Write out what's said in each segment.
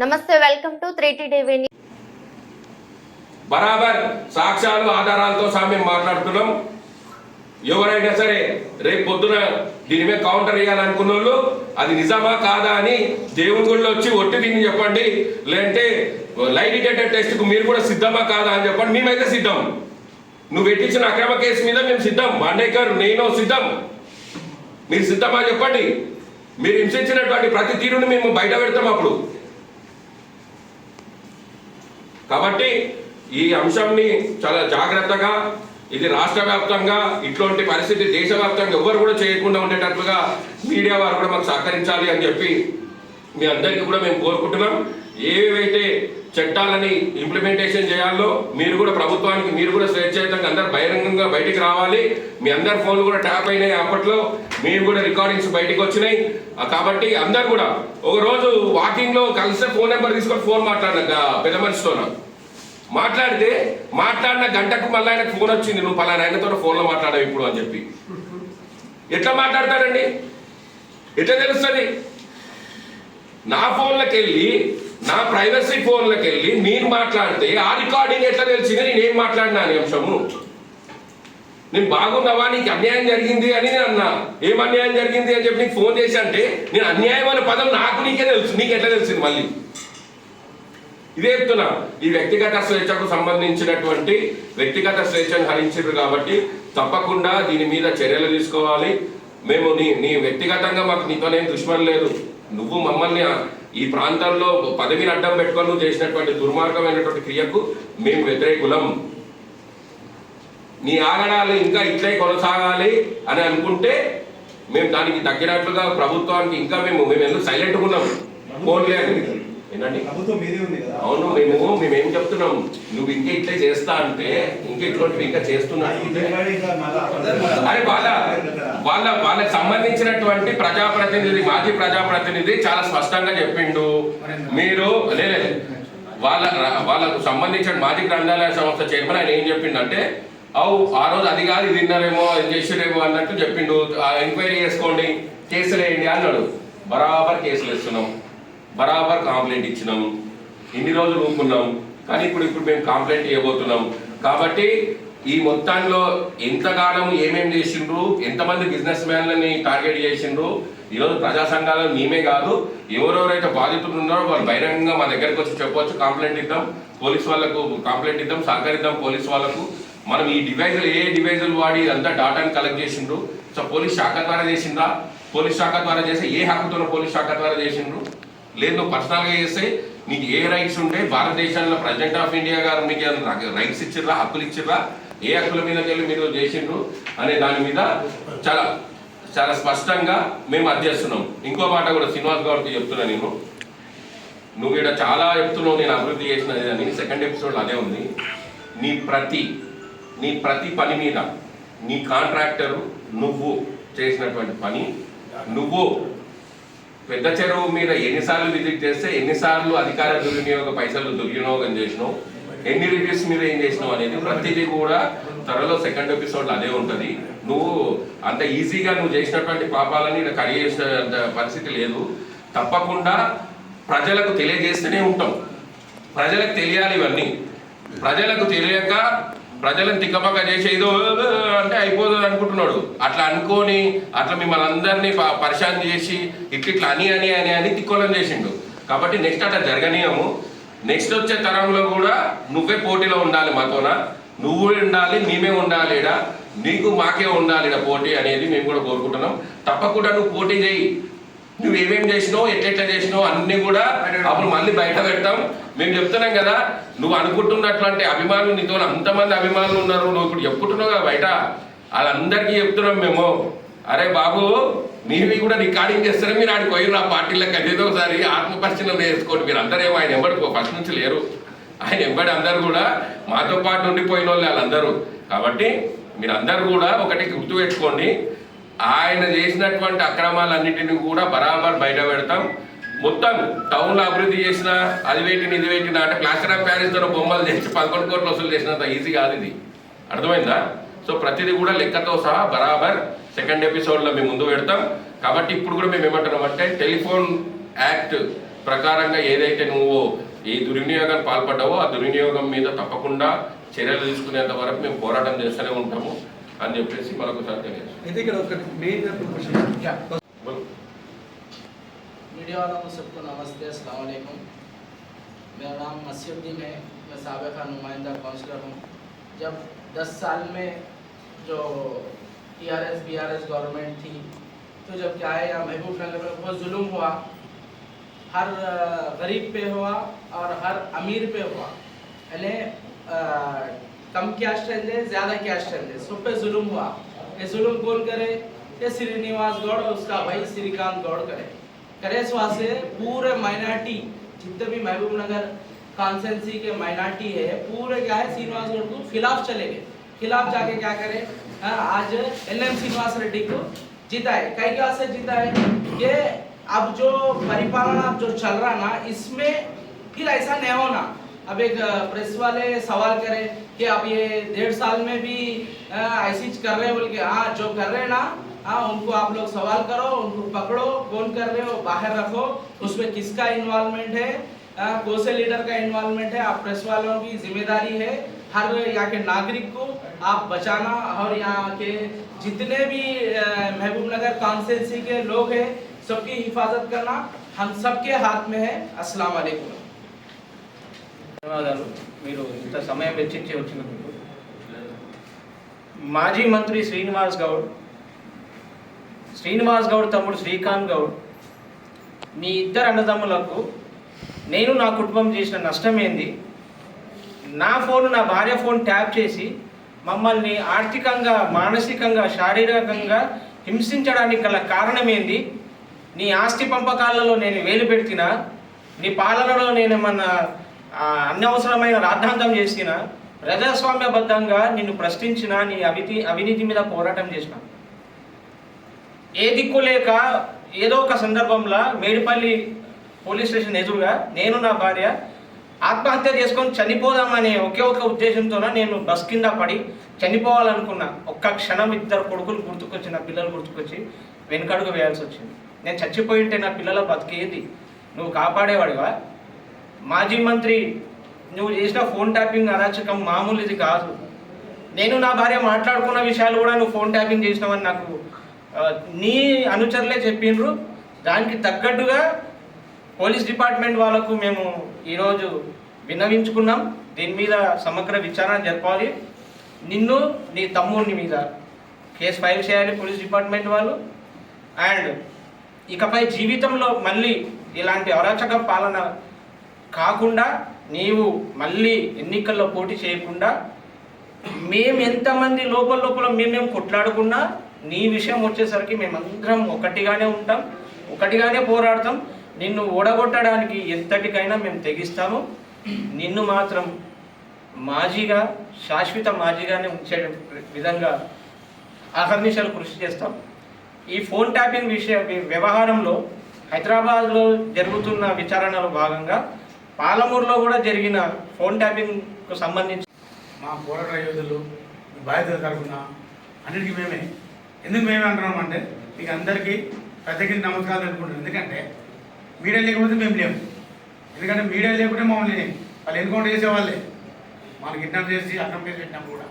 నమస్తే welcome to TV బరాబర్ సాక్ష్యాలు ఆధారాలతో సహా మేము మాట్లాడుతున్నాం. ఎవరైనా సరే రేపు పొద్దున దీని మీద కౌంటర్ వేయాలనుకున్న వాళ్ళు అది నిజమా కాదా అని దేవుని గుడిలో వచ్చి ఒట్టి తిని చెప్పండి. లేదంటే లైట్ డిటెక్టర్ టెస్ట్కు మీరు కూడా సిద్ధమా కాదా అని చెప్పండి. మేమైతే సిద్ధం. నువ్వు పెట్టించిన అక్రమ కేసు మీద మేము సిద్ధం. మండేకర్ నేను సిద్ధం. మీరు సిద్ధమా చెప్పండి. మీరు హింసించినటువంటి ప్రతి తీరుని మేము బయట పెడతాం అప్పుడు. కాబట్టి ఈ అంశంని చాలా జాగ్రత్తగా ఇది రాష్ట్ర వ్యాప్తంగా ఇట్లాంటి పరిస్థితి దేశవ్యాప్తంగా ఎవరు కూడా చేయకుండా ఉండేటట్లుగా మీడియా వారు కూడా మాకు సహకరించాలి అని చెప్పి మీ అందరికీ కూడా మేము కోరుకుంటున్నాం. ఏవైతే చట్టాలని ఇంప్లిమెంటేషన్ చేయాలో మీరు కూడా ప్రభుత్వానికి మీరు కూడా స్వేచ్ఛాయుతంగా అందరు బహిరంగంగా బయటికి రావాలి. మీ అందరి ఫోన్లు కూడా ట్యాప్ అయినాయి అప్పట్లో. మీరు కూడా రికార్డింగ్స్ బయటికి వచ్చినాయి. కాబట్టి అందరు కూడా ఒకరోజు వాకింగ్లో వాకింగ్లో ఫోన్ నెంబర్ తీసుకొని ఫోన్ మాట్లాడిన పెద్ద మనిషితో మాట్లాడితే మాట్లాడిన గంటకు మళ్ళీ ఆయనకు ఫోన్ వచ్చింది. నువ్వు పలానా ఆయనతో ఫోన్లో మాట్లాడావు ఇప్పుడు అని చెప్పి. ఎట్లా మాట్లాడతారండి? ఎట్లా తెలుస్తుంది? నా ఫోన్లకు వెళ్ళి నా ప్రైవసీ ఫోన్లోకి వెళ్ళి నేను మాట్లాడితే ఆ రికార్డింగ్ ఎట్లా తెలిసింది? నేను ఏం మాట్లాడినా అని అంశము? నేను బాగున్నావా? నీకు అన్యాయం జరిగింది అని నేను అన్నా. ఏం అన్యాయం జరిగింది అని చెప్పి నీకు ఫోన్ చేసి అంటే నేను అన్యాయం అనే పదం నాకు నీకే తెలుసు. నీకు ఎట్లా తెలిసింది మళ్ళీ? ఇదే చెప్తున్నా. ఈ వ్యక్తిగత స్వేచ్ఛకు సంబంధించినటువంటి వ్యక్తిగత స్వేచ్ఛను హరించారు కాబట్టి తప్పకుండా దీని మీద చర్యలు తీసుకోవాలి. మేము నీ నీ వ్యక్తిగతంగా మాకు నీతోనేం దుష్మన్ లేదు. నువ్వు మమ్మల్ని ఈ ప్రాంతంలో పదవిని అడ్డం పెట్టుకొని నువ్వు చేసినటువంటి దుర్మార్గమైనటువంటి క్రియకు మేము వ్యతిరేకులం. నీ ఆగడాలు ఇంకా ఇట్లే కొనసాగాలి అని అనుకుంటే మేము దానికి తగ్గినట్లుగా ప్రభుత్వానికి ఇంకా మేము మేము ఎందుకు సైలెంట్గా ఉన్నాము ఫోన్లే అని ఏంటండి ప్రభుత్వం మీదే ఉంది కదా. అవును మేము మేమేం చెప్తున్నాం? నువ్వు ఇంకా ఇట్లే చేస్తా అంటే ఇంకా ఇట్లాంటివి ఇంకా చేస్తున్నా. అరే వాళ్ళ వాళ్ళ వాళ్ళకి సంబంధించినటువంటి ప్రజాప్రతినిధి మాజీ ప్రజాప్రతినిధి చాలా స్పష్టంగా చెప్పిండు. మీరు లేదు వాళ్ళ వాళ్ళకు సంబంధించిన మాజీ గ్రంథాలయ సంస్థ చైర్మన్ ఆయన ఏం చెప్పిండంటే అవు ఆ రోజు అది కాదు ఇది విన్నారేమో అది చేసిరేమో అన్నట్టు చెప్పిండు. ఆ ఎంక్వైరీ చేసుకోండి కేసులు వేయండి అన్నాడు. బరాబర్ కేసులు ఇస్తున్నాం బరాబర్ కాంప్లైంట్ ఇచ్చినాము ఇన్ని రోజులు ఊపుకున్నాము కానీ ఇప్పుడు ఇప్పుడు మేము కాంప్లైంట్ ఇవ్వబోతున్నాం. కాబట్టి ఈ మొత్తంలో ఎంతకాలం ఏమేమి చేసిండ్రు? ఎంతమంది బిజినెస్ మ్యాన్లని టార్గెట్ చేసిండ్రు? ఈరోజు ప్రజా సంఘాలు మేమే కాదు ఎవరెవరైతే బాధితులు ఉన్నారో వాళ్ళు బహిరంగంగా మా దగ్గరికి వచ్చి చెప్పవచ్చు కంప్లైంట్ ఇద్దాం. పోలీస్ వాళ్ళకు కంప్లైంట్ ఇద్దాం సహకరిద్దాం పోలీస్ వాళ్ళకు. మనం ఈ డివైజులు ఏ డివైజులు వాడి అంతా డాటాను కలెక్ట్ చేసిండ్రు? సో పోలీస్ శాఖ ద్వారా చేసిందా పోలీస్ శాఖ ద్వారా చేసి ఏ హక్కుతో పోలీస్ శాఖ ద్వారా చేసిండ్రు? లేదు నువ్వు పర్సనల్గా చేస్తే నీకు ఏ రైట్స్ ఉంటే భారతదేశంలో ప్రజెంట్ ఆఫ్ ఇండియా గారు మీకు రైట్స్ ఇచ్చిర్రా హక్కులు ఇచ్చిర్రా? ఏ హక్కుల మీద మీరు చేసిండ్రు అనే దాని మీద చాలా చాలా స్పష్టంగా మేము అది చేస్తున్నాం ఇంకో మాట కూడా శ్రీనివాస్ గారికి చెప్తున్నా నేను. నువ్వు ఇక్కడ చాలా చెప్తున్నావు నేను అభివృద్ధి చేసినది అని. సెకండ్ ఎపిసోడ్లో అదే ఉంది. నీ ప్రతి నీ ప్రతి పని మీద నీ కాంట్రాక్టర్ నువ్వు చేసినటువంటి పని నువ్వు పెద్ద చెరువు మీద ఎన్నిసార్లు విజిట్ చేస్తే ఎన్నిసార్లు అధికార దుర్వినియోగ పైసలు దుర్వినియోగం చేసినావు? ఎన్ని రివ్యూస్ మీద ఏం చేసినావు అనేది ప్రతిదీ కూడా త్వరలో సెకండ్ ఎపిసోడ్ అదే ఉంటుంది. నువ్వు అంత ఈజీగా నువ్వు చేసినటువంటి పాపాలని ఇక్కడ కడిగేసిన పరిస్థితి లేదు. తప్పకుండా ప్రజలకు తెలియజేస్తూనే ఉంటాం. ప్రజలకు తెలియాలి ఇవన్నీ. ప్రజలకు తెలియక ప్రజలను తిక్కపక్క చేసి ఏదో అంటే అయిపోతుంది అనుకుంటున్నాడు. అట్లా అనుకొని అట్లా మిమ్మల్ని అందరినీ ప- చేసి ఇట్లా అని అని అని అని తిక్కోలం చేసిండు. కాబట్టి నెక్స్ట్ అట్లా జరగనీయము. నెక్స్ట్ వచ్చే తరంలో కూడా నువ్వే పోటీలో ఉండాలి మాతోన? నువ్వు ఉండాలి మేమే ఉండాలిడా? నీకు మాకే ఉండాలి పోటీ అనేది మేము కూడా కోరుకుంటున్నాం. తప్పకుండా నువ్వు పోటీ చేయి. నువ్వు ఏమేం చేసినావు ఎట్లెట్లా చేసినావు అన్ని కూడా అప్పుడు మళ్ళీ బయట పెడతాం. మేము చెప్తున్నాం కదా నువ్వు అనుకుంటున్నటువంటి అభిమానులు నీతో అంతమంది అభిమానులు ఉన్నారు. నువ్వు ఇప్పుడు చెప్పుకుంటున్నావు కదా బయట. వాళ్ళందరికీ చెప్తున్నాం మేము. అరే బాబు మీవి కూడా రికార్డింగ్ చేస్తారా మీరు ఆడికి పోయిర్రు ఆ పార్టీలకు. అదేదో ఒకసారి ఆత్మపరిశీలన చేసుకోండి. మీరు అందరేమో ఆయన ఎంబడి ఫస్ట్ నుంచి లేరు. ఆయన ఎంబడి అందరు కూడా మాతో పాటు ఉండిపోయిన వాళ్ళు వాళ్ళందరూ. కాబట్టి మీరు అందరు కూడా ఒకటి గుర్తుపెట్టుకోండి. ఆయన చేసినటువంటి అక్రమాలన్నిటిని కూడా బరాబర్ బయట పెడతాం. మొత్తం టౌన్లో అభివృద్ధి చేసిన అది పెట్టిన ఇది పెట్టిన అంటే ప్లాస్టర్ ఆఫ్ ప్యారిస్తో బొమ్మలు చేసి పదకొండు కోట్లు వసూలు చేసినంత ఈజీ కాదు ఇది. అర్థమైందా? సో ప్రతిదీ కూడా లెక్కతో సహా బరాబర్ సెకండ్ ఎపిసోడ్లో మేము ముందు పెడతాం. కాబట్టి ఇప్పుడు కూడా మేము ఏమంటున్నాం అంటే టెలిఫోన్ యాక్ట్ ప్రకారంగా ఏదైతే నువ్వు ఈ దుర్వినియోగాన్ని పాల్పడ్డావో ఆ దుర్వినియోగం మీద తప్పకుండా చర్యలు తీసుకునేంత వరకు మేము పోరాటం చేస్తూనే ఉంటాము అని చెప్పేసి మరొకసారి తెలియదు అయితే ఇక్కడ ఒక మెయిన్ క్వశ్చన్ मीडिया वालों को सबको नमस्ते अस्सलाम वालेकुम मेरा नाम मसीउद्दीन है मैं सबका नुमाइंदा काउंसलर हूँ जब 10 साल में जो T R S B R S government थी तो जब क्या है यहाँ महबूब नगर में बहुत जुल्म हुआ हर अ, गरीब पे हुआ और हर अमीर पे हुआ यानी अ, कम कैश रहते ज़्यादा कैश रहते सब पे जुल्म हुआ ये जुल्म कौन करे? ये श्रीनिवास गौड़ उसका भाई श्रीकांत गौड़ करे। करे वास्ते पूरे माइनॉरिटी जितने भी महबूब नगर कॉन्सेंसी के माइनॉरिटी है पूरे क्या है श्रीनिवास गौड़ को खिलाफ चले गए। खिलाफ जाके क्या करे? हाँ, आज एन एम श्रीनिवास रेड्डी को जीता है कई क्या से जीता है कि अब जो परिपालन अब जो चल रहा ना इसमें फिर ऐसा नहीं होना। अब एक प्रेस वाले सवाल करे कि आप ये डेढ़ साल में भी ऐसी कर रहे हैं, बोल के हाँ जो कर रहे हैं ना हाँ उनको आप लोग सवाल करो, उनको पकड़ो, कौन कर रहे हो, बाहर रखो, उसमें किसका इन्वॉल्वमेंट है? कौन से लीडर का इन्वॉल्वमेंट है? आप प्रेस वालों की ज़िम्मेदारी है, हर यहाँ के नागरिक को आप बचाना, और यहाँ के जितने भी महबूब नगर कॉन्स्टेंसी के लोग हैं, सबकी हिफाजत करना, हम सबके हाथ में है। अस्सलाम वालेकुम। ధన్యవాదాలు. మీరు ఇంత సమయం వెచ్చించి వచ్చినందుకు మాజీ మంత్రి శ్రీనివాస్ గౌడ్ శ్రీనివాస్ గౌడ్ తమ్ముడు శ్రీకాంత్ గౌడ్ మీ ఇద్దరు అన్నదమ్ములకు నేను నా కుటుంబం చేసిన నష్టం ఏంది? నా ఫోన్ నా భార్య ఫోన్ ట్యాప్ చేసి మమ్మల్ని ఆర్థికంగా మానసికంగా శారీరకంగా హింసించడానికి గల కారణం ఏంది? నీ ఆస్తి పంపకాలలో నేను వేలు పెడుతున్నా నీ పాలనలో నేను అనవసరమైన రాద్ధాంతం చేసిన ప్రజాస్వామ్యబద్ధంగా నిన్ను ప్రశ్నించిన నీ అవితి అవినీతి మీద పోరాటం చేసిన. ఏ దిక్కు లేక ఏదో ఒక సందర్భంలో మేడిపల్లి పోలీస్ స్టేషన్ ఎదురుగా నేను నా భార్య ఆత్మహత్య చేసుకొని చనిపోదామనే ఒకే ఒక ఉద్దేశంతో నేను బస్ కింద పడి చనిపోవాలనుకున్నా. ఒక్క క్షణం ఇద్దరు కొడుకులు గుర్తుకొచ్చి నా పిల్లలు గుర్తుకొచ్చి వెనుకడుగు వేయాల్సి వచ్చింది. నేను చచ్చిపోయింటే నా పిల్లల బతికేది? నువ్వు కాపాడేవాడివా? మాజీ మంత్రి నువ్వు చేసిన ఫోన్ ట్యాపింగ్ అరాచకం మామూలు ఇది కాదు. నేను నా భార్య మాట్లాడుకున్న విషయాలు కూడా నువ్వు ఫోన్ ట్యాపింగ్ చేసినావని నాకు నీ అనుచరులే చెప్పిండ్రు దానికి తగ్గట్టుగా పోలీస్ డిపార్ట్మెంట్ వాళ్ళకు మేము ఈరోజు విన్నవించుకున్నాం. దీని మీద సమగ్ర విచారణ జరపాలి. నిన్ను నీ తమ్ముడిని మీద కేసు ఫైల్ చేయాలి పోలీస్ డిపార్ట్మెంట్ వాళ్ళు. అండ్ ఇకపై జీవితంలో మళ్ళీ ఇలాంటి అరాచక పాలన కాకుండా నీవు మళ్ళీ ఎన్నికల్లో పోటీ చేయకుండా మేము ఎంతమంది లోపల లోపల మేమేం కొట్లాడుకున్నా నీ విషయం వచ్చేసరికి మేమందరం ఒకటిగానే ఉంటాం ఒకటిగానే పోరాడతాం. నిన్ను ఓడగొట్టడానికి ఎంతటికైనా మేము తెగిస్తాము. నిన్ను మాత్రం మాజీగా శాశ్వత మాజీగానే ఉంచే విధంగా అహర్నిశలు కృషి చేస్తాం. ఈ ఫోన్ ట్యాపింగ్ విషయ వ్యవహారంలో హైదరాబాద్లో జరుగుతున్న విచారణలో భాగంగా పాలమూరులో కూడా జరిగిన ఫోన్ ట్యాపింగ్కు సంబంధించి మా పోరాట యోధులు బాధ్యత తరఫున అన్నిటికీ మేమే. ఎందుకు మేమే అంటున్నాం అంటే మీకు అందరికీ ప్రత్యేకించి నమస్కారం తెలుపుకుంటున్నాం. ఎందుకంటే మీడియా లేకపోతే మేము లేము. ఎందుకంటే మీడియా లేకుంటే మమ్మల్ని వాళ్ళు ఎన్కౌంటర్ చేసేవాళ్ళే. మనకి కిడ్నాప్ చేసి అక్రమ కేసు పెట్టినాం కూడా.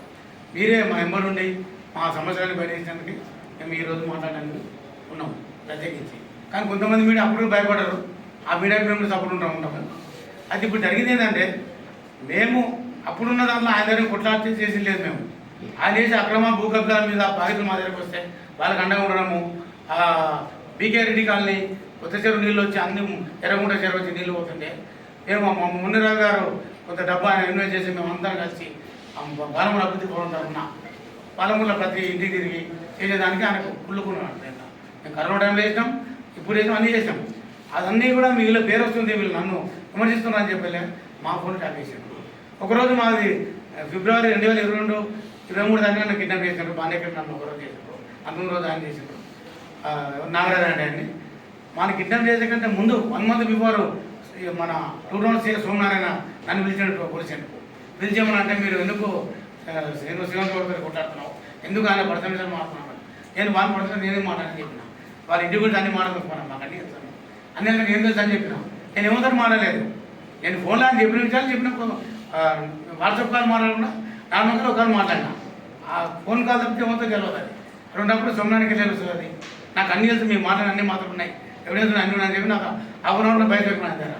మీరే మా ఎంబర్ ఉండి మా సమస్యలను బయటేసినందుకు మేము ఈరోజు మాట్లాడడానికి ఉన్నాం ప్రత్యేకించి. కానీ కొంతమంది మీడియా అప్పుడు భయపడరు. ఆ మీడియాకి మేము సపోర్ట్ ఉంటాం ఉంటాం అది ఇప్పుడు జరిగింది ఏంటంటే మేము అప్పుడున్న దాంట్లో ఆయన దగ్గర కొట్లాడి చేసి లేదు మేము. ఆయన చేసే అక్రమ భూ కబ్జాల మీద బాధితులు మా దగ్గరకు వస్తే వాళ్ళకి అండగా ఉండడము బీకే రెడ్డి కాలనీ కొత్త చెరువు నీళ్ళు వచ్చి అన్ని ఎర్రగుంట చెరువు వచ్చి నీళ్ళు పోతుంటే మేము మా మున్నిరాజు గారు కొంత డబ్బా ఇన్వెస్ట్ చేసి మేము అందరం కలిసి బాలమూల అభివృద్ధి ఫోరం తరఫున పాలమూల ప్రతి ఇంటికి తిరిగి చేసేదానికి ఆయనకు కుళ్ళుకున్నాడు మేము కరోనా టైంలో చేసినాం ఇప్పుడు వేసినాం అన్నీ చేసినాం. అదన్నీ కూడా మిగిలిన పేరు వస్తుంది వీళ్ళు నన్ను విమర్శిస్తున్నారు అని చెప్పలే. మా ఫోన్ ట్యాప్ చేశారు. ఒకరోజు మాది ఫిబ్రవరి రెండు వేల ఇరవై రెండు ఇరవై మూడు తారీఖు నన్ను కిడ్నాప్ చేశారు. బాగా నన్ను ఒకరోజు చేశారు. పంతొమ్మిది రోజు ఆయన చేశారు. ఆ, నాగరాజు ఆయన్ని. మన కిడ్నాప్ చేసే కంటే ముందు వన్ మంత్ బిఫోర్ మన టూ థౌసండ్ సిక్స్ సోమనారాయణ నన్ను పిలిచినట్టు పోలీసు పిలిచేమని అంటే మీరు ఎందుకు నేను శ్రీను శ్రీవంత్ గౌడ్ గారు కొట్లాడుతున్నావు? ఎందుకు ఆయన పర్సనల్ మాట్లాడుతున్నాను నేను వాళ్ళు పడుతున్నాను నేనే మాట్లాడని చెప్పిన. వాళ్ళ ఇంటి గురించి అన్ని మాట్లాడుతున్నాను మాకు అన్ని చెప్తాను అన్ని నేను ఏం తెలుసు అని చెప్పిన. నేను ఏమవుతారు మాట్లాడలేదు. నేను ఫోన్లో అని చెప్పిన విషయాలు చెప్పిన వాట్సాప్ కాల్ మాట్లాడకుండా నార్మల్ కాల్ ఒకసారి మాట్లాడినా. ఆ ఫోన్ కాల్ తప్పితే ఏమవుతుందో తెలియదు అది. రెండప్పుడు సొమ్మానికి తెలుస్తుంది అది? నాకు అన్ని తెలుసు మీ మాటలు అన్ని మాత్రం ఉన్నాయి. ఎవిడెన్స్ అన్ని ఉన్నాయని చెప్పి నాకు హాఫ్ బయట దగ్గర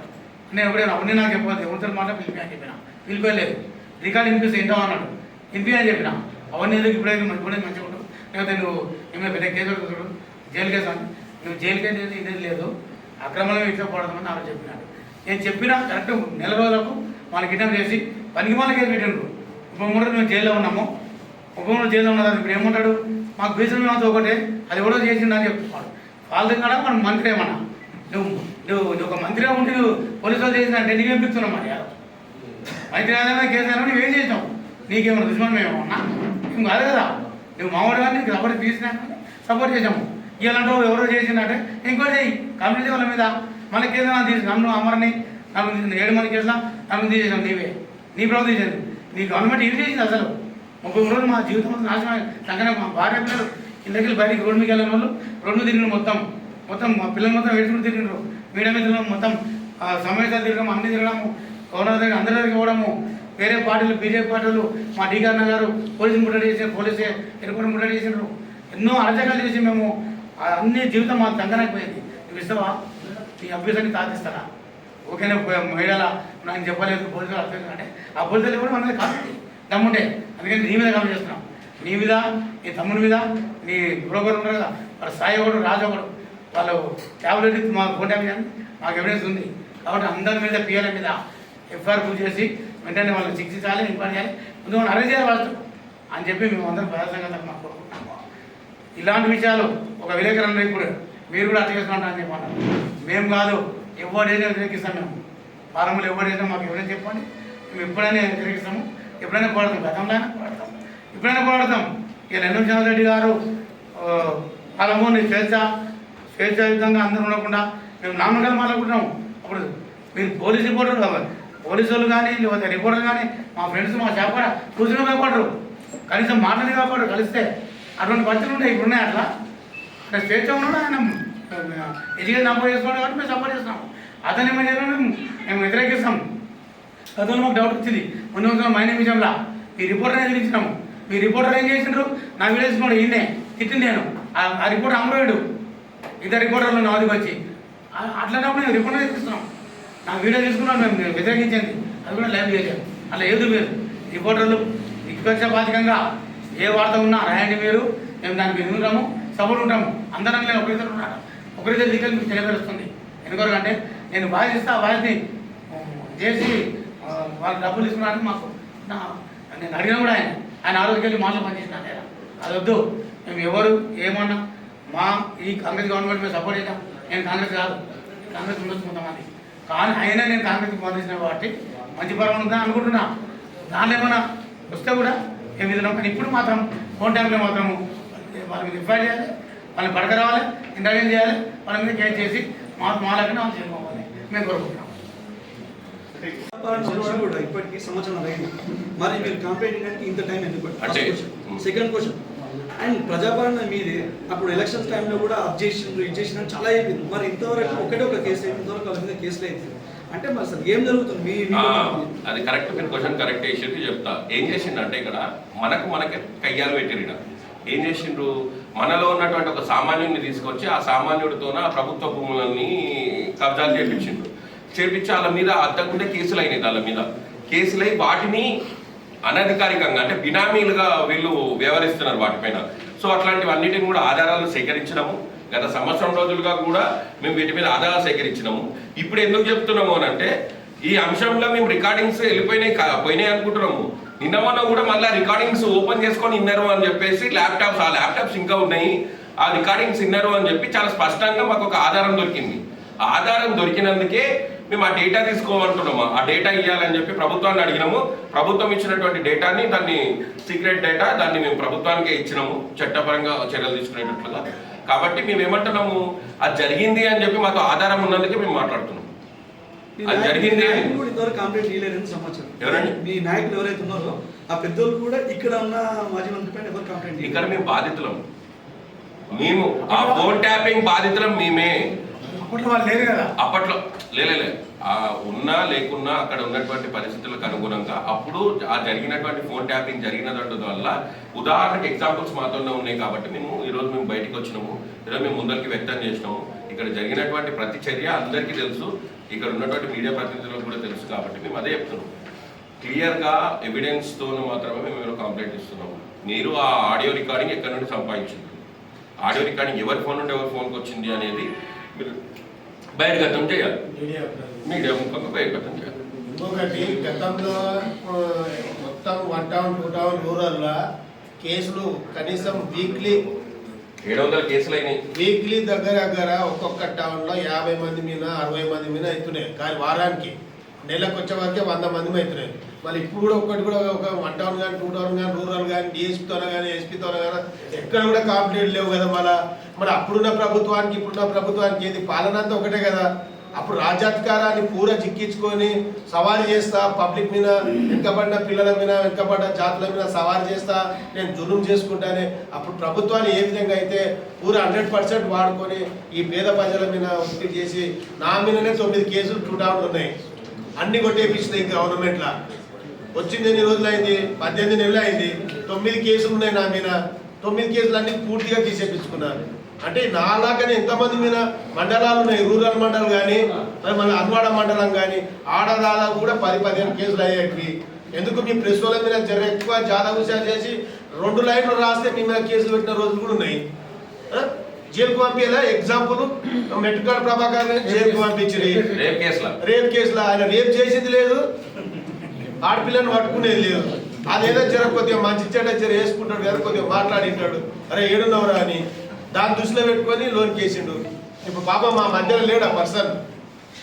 నేను ఎప్పుడైనా అవన్నీ నాకు చెప్పదు ఎవరితో మాట పిలిపి అని చెప్పిన. పిలిపోలేదు రికార్డ్ వినిపిస్తే ఏంటో అన్నాడు. వినిపి అని చెప్పిన. అవన్నీ ఎందుకు ఇప్పుడైతే ఇప్పుడే మంచిగా ఉంటుంది లేకపోతే నువ్వు ఏమైనా పెద్ద కేసు జైలు కేసు అని నువ్వు జైలు కేసు ఇదేది లేదు. అక్రమంలో ఇట్లా పడదామని నాకు చెప్పినాడు నేను చెప్పిన కరెక్ట్ నెల రోజులకు వాళ్ళకి కిడ్నాప్ చేసి పనికి వాళ్ళకి కేసు పెట్టిండ్రు. ఇప్పుడు మూడు మేము జైల్లో ఉన్నాము. ఉపమూడు జైల్లో ఉన్నది ఇప్పుడు ఏమంటాడు? మాకు బీసీ మేమంతా ఒకటే అది కూడా చేసిండు అని చెప్తున్నాడు. వాళ్ళ దగ్గర మనం మంత్రి ఏమన్నా? నువ్వు నువ్వు నువ్వు ఒక మంత్రిగా ఉండి నువ్వు పోలీసు వాళ్ళు చేసిన అంటే నీవేం మరి మంత్రి అయినా కేసు అయినా నువ్వేం చేసినావు? నీకేమన్నా దుష్మణం ఏమన్నా? నువ్వు కాదు కదా. నువ్వు మామూలుగా నీకు సపోర్ట్ తీసినా సపోర్ట్ చేసాము ఇలాంటి ఎవరో చేసిందంటే ఇంకోటి చెయ్యి కమ్యూనిటీ వాళ్ళ మీద. మనకి కేసు నాకు తీసి నన్ను అమర్ని నన్ను ఏడు మంది కేసులా నన్ను తీసేసాం నీవే. నీ ప్రభుత్వం తీసేది నీ గవర్నమెంట్ ఏం చేసింది అసలు? ముప్పై రోజులు మా జీవితం అంతా నాశనం సంకనే మా భార్య పిల్లలు ఇంతకెళ్ళి బయటికి రోడ్డు మీకు వెళ్ళిన వాళ్ళు రోడ్డు తిరిగిన మొత్తం. మొత్తం మా పిల్లలు మొత్తం వేసుకుని తిరిగినారు. మీడియా మీద మొత్తం ఆ, తిరగడం అన్ని తిరగడము గవర్నర్ దగ్గర అందరి దగ్గరికి పోవడము వేరే పార్టీలు బీజేపీ పార్టీలు మా డీకర్ణ గారు పోలీసులు ముట్టడి చేసి పోలీసే ఎరుకొని ముట్టడి చేసినారు ఎన్నో అరచకాలు చేసి మేము. అన్ని జీవితం మా తంగనైపోయింది నువ్వు ఇస్తావా? నీ అభ్యర్థాన్ని తాగిస్తారా ఓకేనా మహిళల నాకు చెప్పలేదు పోలీసులు అభ్యర్థులు అంటే ఆ పోలీసులు కూడా మనది కాదు. దమ్ముంటే అందుకని నీ మీద కామెంట్ చేస్తున్నాం. నీ మీద నీ తమ్ముని మీద నీ బ్రోకర్ ఉంటారు కదా వాళ్ళ సాయి ఒకడు రాజు ఒకడు. వాళ్ళు ట్యాబ్లెట్ మా ఫోన్ మాకు ఎవిడెన్స్ ఉంది. కాబట్టి అందరి మీద పిఎల్ఏ మీద ఎఫ్ఐఆర్ పూజ చేసి వెంటనే వాళ్ళని శిక్షించాలి ఎంక్వైరీ చేయాలి. ముందు మనం అరెస్ట్ చేయాలి వాళ్ళు అని చెప్పి మేము అందరం ప్రజాసంగా మాకు కోరుకుంటున్నాము. ఇలాంటి విషయాలు ఒక విలేకరు ఇప్పుడు మీరు కూడా అట్లా చేసుకుంటారని అని చెప్పన్నారు మేము కాదు ఎవరైనా వ్యతిరేకిస్తాం మేము. ఫారంలు ఎవరైనా మాకు ఎవరైనా చెప్పండి. మేము ఎప్పుడైనా వ్యతిరేకిస్తాము ఎప్పుడైనా పోరాడతాం. గతంలో పోరాడతాం. ఎప్పుడైనా పోరాడతాం. ఇక నెల్లూరు చంద్ర రెడ్డి గారు పాలమూరిని స్వేచ్ఛ స్వేచ్ఛాయుతంగా అందరూ ఉండకుండా మేము నామకలు మాట్లాడుకుంటున్నాము అప్పుడు మీరు పోలీస్ రిపోర్టర్ కావాలి పోలీసు వాళ్ళు కానీ లేకపోతే రిపోర్టర్ కానీ మా ఫ్రెండ్స్ మా చేప కూర్చుని కాపాడరు కనీసం మాటలు కాపాడరు కలిస్తే. అటువంటి పరిస్థితులు ఉన్నాయి ఇప్పుడు ఉన్నాయి అట్లా. ఇక్కడ స్వేచ్ఛ ఉన్నాడు ఆయన ఎడ్యుకేషన్ సపోర్ట్ కాబట్టి మేము సపోర్ట్ చేస్తున్నాం. అతను ఏమైనా మేము మేము వ్యతిరేకిస్తాం. అతను మాకు డౌట్ వచ్చింది. మొన్న వచ్చిన మైన విషయంలో ఈ రిపోర్టర్ ఎదిరించినాము మీ రిపోర్టర్ ఏం చేసిండ్రు? నా వీడియో తీసుకున్నాడు ఈయనే తిట్టింది నేను. ఆ- రిపోర్టర్ అమరోయుడు ఇద్దరు రిపోర్టర్లు నాది వచ్చి. అట్లాంటప్పుడు మేము రిపోర్టర్ తీసుకున్నాం నా వీడియో తీసుకున్నాను మేము వ్యతిరేకించింది. అది కూడా లైవ్ చేయలేదు అలా ఏదు మీరు రిపోర్టర్లు నిష్పక్షపాతికంగా ఏ వార్త ఉన్నా రాయండి మీరు. మేము దానికి ఎదుగుతాము సపోర్ట్ ఉంటాము అందరం నేను ఒకరిద్దరు ఉన్నాను ఒకరిద్దరు దిగ్గర మీకు తెలియపరుస్తుంది ఎందుకంటే నేను బాధ్యత ఆ బాధ్యతని చేసి వాళ్ళు డబ్బులు ఇస్తున్నారని మాకు నా నేను అడిగిన కూడా ఆయన ఆయన ఆరోగ్యాలు మాటలు పనిచేసిన లేదా? అది వద్దు. మేము ఎవరు ఏమన్నా మా ఈ కాంగ్రెస్ గవర్నమెంట్ మేము సపోర్ట్ చేద్దాం నేను కాంగ్రెస్ కాదు. కాంగ్రెస్ ఉండొచ్చు కొంతమంది. కానీ అయినా నేను కాంగ్రెస్కి పంపించిన కాబట్టి మంచి పర్వం ఉందా అనుకుంటున్నా. దానిలో ఏమైనా వస్తే కూడా ఏమి ఇది కానీ ఇప్పుడు మాత్రం ఫోన్ టైంలో మాత్రం వాళ్ళకి రిఫైర్ చేయాలి వాళ్ళని పడక రావాలి ఇంటర్వ్యూ చేయాలి వాళ్ళ మీద కేసు చేసి మా మాలకనే వాళ్ళు చేసుకోవాలి మేము కోరుకుంటున్నాం. వ్యాపారం చేసి కూడా ఇప్పటికీ సంవత్సరం అయింది. మరి మీరు కంప్లైంట్ ఇవ్వడానికి ఇంత టైం ఎందుకు అంటే, సెకండ్ క్వశ్చన్ అండ్ ప్రజాపాలన మీదే అప్పుడు ఎలక్షన్స్ టైంలో కూడా అబ్జెక్షన్ ఇది చేసిన చాలా అయిపోయింది. మరి ఇంతవరకు ఒకటే ఒక కేసు అయింది ఇంతవరకు వాళ్ళ మీద కేసులు అయింది అంటే మరి అసలు ఏం జరుగుతుంది? మీ మీ- అది కరెక్ట్ మీరు క్వశ్చన్ కరెక్ట్ చేసింది చెప్తా. ఏం చేసిండంటే ఇక్కడ మనకు మనకి కయ్యాలు పెట్టిరిడ ఏం చేసిండ్రు? మనలో ఉన్నటువంటి ఒక సామాన్యుడిని తీసుకొచ్చి ఆ సామాన్యుడితోన ప్రభుత్వ భూములని కబ్జాలు చేపించిండ్రు. చేపించి వాళ్ళ మీద అద్దకుంటే కేసులు అయినాయి వాళ్ళ మీద. కేసులై వాటిని అనధికారికంగా అంటే బినామీలుగా వీళ్ళు వ్యవహరిస్తున్నారు వాటిపైన సో అట్లాంటివన్నిటిని కూడా ఆధారాలు సేకరించడము గత సంవత్సరం రోజులుగా కూడా మేము వీటి మీద ఆధారాలు సేకరించినాము. ఇప్పుడు ఎందుకు చెప్తున్నాము అని అంటే ఈ అంశంలో మేము రికార్డింగ్స్ వెళ్ళిపోయినాయి కా- పోయినాయి అనుకుంటున్నాము. నిన్న మొన్న కూడా మళ్ళీ రికార్డింగ్స్ ఓపెన్ చేసుకొని ఇన్నారు అని చెప్పేసి ల్యాప్టాప్స్ ఆ ల్యాప్టాప్స్ ఇంకా ఉన్నాయి. ఆ రికార్డింగ్స్ ఇన్నారు అని చెప్పి చాలా స్పష్టంగా మాకు ఒక ఆధారం దొరికింది. ఆధారం దొరికినందుకే మేము ఆ డేటా తీసుకోమంటున్నాము. ఆ డేటా ఇవ్వాలని చెప్పి ప్రభుత్వాన్ని అడిగినాము. ప్రభుత్వం ఇచ్చినటువంటి డేటాని దాన్ని సీక్రెట్ డేటా దాన్ని మేము ప్రభుత్వానికే ఇచ్చినాము. చట్టపరంగా చర్యలు తీసుకునేటట్లుగా. కాబట్టి మేము ఏమంటున్నాము అది జరిగింది అని చెప్పి మాకు ఆధారం ఉన్నందుకే మేము మాట్లాడుతున్నాం. అది జరిగింది. మీ నాయకులు కూడా ఇంతవరకు కంప్లైంట్ ఇవ్వలేరని సమాచారం. ఎవరండి? మీ నాయకులు ఎవరైతే ఉన్నారో ఆ పెద్దోళ్ళు కూడా ఇక్కడ ఉన్న మాజీ మంత్రి పైన ఎవరు కంప్లైంట్ ఇక్కడ మేము బాధితులం. మేము ఆ ఫోన్ ట్యాపింగ్ బాధితులం మేమే. అప్పట్లో వాళ్ళు లేరు కదా? అప్పట్లో లేలే ఆ ఉన్నా లేకున్నా అక్కడ ఉన్నటువంటి పరిస్థితులకు అనుగుణంగా అప్పుడు ఆ జరిగినటువంటి ఫోన్ ట్యాపింగ్ జరిగినటువంటి వల్ల ఉదాహరణకి ఎగ్జాంపుల్స్ మాతోనే ఉన్నాయి కాబట్టి మేము ఈరోజు మేము బయటికి వచ్చినాము. ఈరోజు మేము ముందరికి వ్యక్తం చేసినాము. ఇక్కడ జరిగినటువంటి ప్రతి చర్య అందరికీ తెలుసు. ఇక్కడ ఉన్నటువంటి మీడియా ప్రతినిధులకు కూడా తెలుసు కాబట్టి మేము అదే చెప్తున్నాం. క్లియర్గా ఎవిడెన్స్తో మాత్రమే మేము కంప్లైంట్ ఇస్తున్నాము మీరు ఆ ఆడియో రికార్డింగ్ ఎక్కడి నుండి సంపాదించింది ఆడియో రికార్డింగ్ ఎవరి ఫోన్ నుండి ఎవరి ఫోన్కి వచ్చింది అనేది మీరు బహిర్గతం చేయాలి. మీడియా మీడియా ముఖంగా బహిర్గతం చేయాలి. ఇంకొకటి గతంలో మొత్తం వన్ టౌన్ టూ టౌన్ రూరల్లో కేసులు కనీసం వీక్లీ ఏడు వందల కేసులు అయినాయి వీక్లీ దగ్గర దగ్గర ఒక్కొక్క టౌన్లో యాభై మంది మీద అరవై మంది మీద అవుతున్నాయి. కానీ వారానికి నెలకు వచ్చే వరకే వంద మంది అవుతున్నాయి. మళ్ళీ ఇప్పుడు కూడా ఒక్కటి కూడా ఒక వన్ టౌన్ కానీ టూ టౌన్ కానీ రూరల్ కానీ డిఎస్పీతో కానీ ఎస్పీతో కానీ ఎక్కడ కూడా కాంప్లీట్ లేవు కదా మళ్ళీ. మరి అప్పుడున్న ప్రభుత్వానికి ఇప్పుడున్న ప్రభుత్వానికి ఏది పాలన అంతా ఒకటే కదా. అప్పుడు రాజ్యాధికారాన్ని పూర చిక్కించుకొని సవాల్ చేస్తా పబ్లిక్ మీద వెనుకబడిన పిల్లల మీద వెనుకబడ్డ జాతుల మీద సవాల్ చేస్తా నేను జులుం చేసుకుంటానే. అప్పుడు ప్రభుత్వాన్ని ఏ విధంగా అయితే పూర హండ్రెడ్ పర్సెంట్ వాడుకొని ఈ పేద ప్రజల మీద ఒత్తిడి చేసి నా మీదనే తొమ్మిది కేసులు టూ డౌన్ ఉన్నాయి. అన్ని కొట్టేపించినాయి గవర్నమెంట్లా వచ్చింది ఎన్ని రోజులు అయింది పద్దెనిమిది నెలలు అయింది తొమ్మిది కేసులు ఉన్నాయి నా మీద. తొమ్మిది కేసులు అన్ని పూర్తిగా తీసేపించుకున్నారు. అంటే నాలాగానే ఎంతమంది మీద మండలాలు ఉన్నాయి? రూరల్ మండలం కానీ మన అన్వాడ మండలం కానీ ఆడదాదాపు కూడా పది పదిహేను కేసులు అయ్యేటివి ఎందుకు? మీ ప్రెస్ వాళ్ళ మీద జర ఎక్కువ జాదా హుషారు చేసి రెండు లైన్లు రాస్తే మీ మీద కేసులు పెట్టిన రోజులు కూడా ఉన్నాయి? జైలుకు పంపించేలా ఎగ్జాంపుల్ మెట్టికాడు ప్రభాకర్ జైలుకు కేసుల? రేప్ కేసులో? ఆయన రేప్ చేసింది లేదు. ఆడపిల్లని పట్టుకునేది లేదు. అదేదో జర కొద్దిగా మంచి చెడ్డ జర వేసుకుంటాడు కదా కొద్దిగా మాట్లాడింటాడు. అరే ఏడున్నవరా అని. దాన్ని దృష్టిలో పెట్టుకొని లోన్ చేసిండు. ఇప్పుడు పాప మా మధ్యలో లేడు ఆ పర్సన్.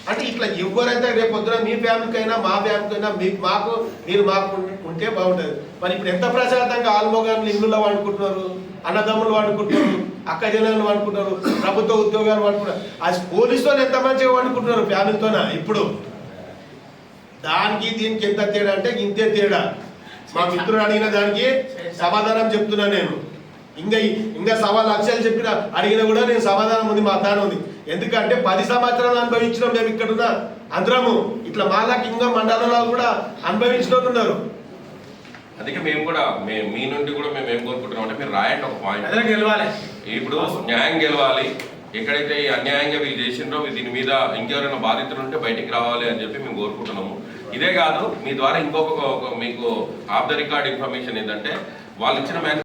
అంటే ఇట్లా ఎవరైతే రేపు పొద్దున మీ ఫ్యామిలీకైనా మా ఫ్యామిలీకి అయినా మీకు మాకు మీరు మాకు ఉంటే బాగుంటుంది. మరి ఇప్పుడు ఎంత ప్రశాంతంగా ఆల్మోగాన్ని ఇల్లులో వండుకుంటున్నారు అన్నదమ్ములు వండుకుంటున్నారు అక్క జనాలు వండుకుంటున్నారు ప్రభుత్వ ఉద్యోగాలు వండుకుంటారు అది పోలీసులో ఎంత మంచిగా వండుకుంటున్నారు ఫ్యామిలీతోన ఇప్పుడు? దానికి దీనికి ఎంత తేడా అంటే ఇంతే తేడా. మా మిత్రుడు అడిగిన దానికి సమాధానం చెప్తున్నా నేను. ఇంకా ఇంకా సవా లక్షలు చెప్పిన అడిగినా కూడా నేను సమాధానం ఉంది మా తాను ఉంది. ఎందుకంటే పది సంవత్సరాలు అనుభవించిన మేము ఇక్కడున్న అందరము. ఇట్లా మాలాకి ఇంకా మండలంలో కూడా అనుభవించిన వాళ్ళు ఉన్నారు. అందుకే మేము కూడా మే- మీ నుండి కూడా మేము ఏం కోరుకుంటున్నాం అంటే మీరు రాయండి ఒక పాయింట్ గెలవాలి. ఇప్పుడు న్యాయం గెలవాలి. ఎక్కడైతే ఈ అన్యాయంగా వీళ్ళు చేసిండ్రో దీని మీద ఇంకెవరైనా బాధితులు ఉంటే బయటికి రావాలి అని చెప్పి మేము కోరుకుంటున్నాము. ఇదే కాదు మీ ద్వారా ఇంకొక ఒక- మీకు ఆఫ్ ద రికార్డ్ ఇన్ఫర్మేషన్ ఏంటంటే వాళ్ళు ఇచ్చిన